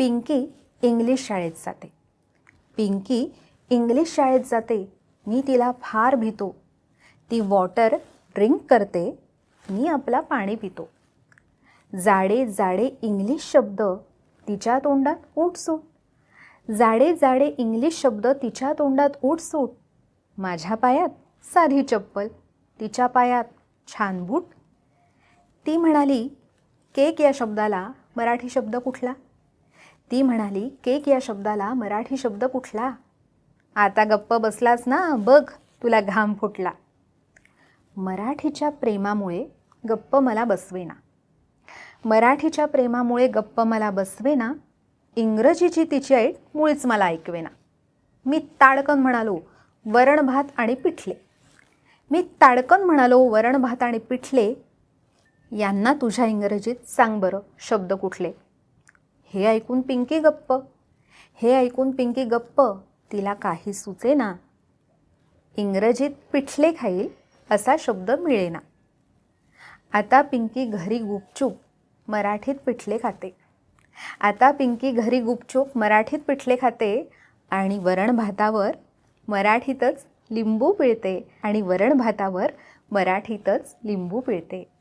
Pinky English शाळेत जाते. Pinky English शाळेत जाते. मी तिला फार भितो. ती वॉटर ड्रिंक करते. मी आपला पाणी पितो. जाडे जाडे इंग्लिश शब्द तिच्या तोंडात उठसूट जाडे जाडे इंग्लिश शब्द तिच्या तोंडात उठसूट माझ्या पायात साधी चप्पल तिच्या पायात छान बूट. ती म्हणाली केक या शब्दाला मराठी शब्द कुठला? ती म्हणाली केक या शब्दाला मराठी शब्द कुठला? आता गप्प बसलास ना बघ तुला घाम फुटला. मराठीच्या प्रेमामुळे गप्प मला बसवेना. मराठीच्या प्रेमामुळे गप्प मला बसवेना इंग्रजीची तिची ऐट मुळीच मला ऐकवेना. मी ताडकन म्हणालो वरण भात आणि पिठले. मी ताडकन म्हणालो वरण भात आणि पिठले. यांना तुझ्या इंग्रजीत सांग बरं शब्द कुठले? हे ऐकून पिंकी गप्प. हे ऐकून पिंकी गप्प. तिला काही सुचेना इंग्रजीत पिठले खाईल असा शब्द मिळेना. आता पिंकी घरी गुपचूप मराठीत पिठले खाते. आता पिंकी घरी गुपचूप मराठीत पिठले खाते आणि वरण भातावर मराठीतच लिंबू पिळते आणि वरण भातावर मराठीतच लिंबू पिळते.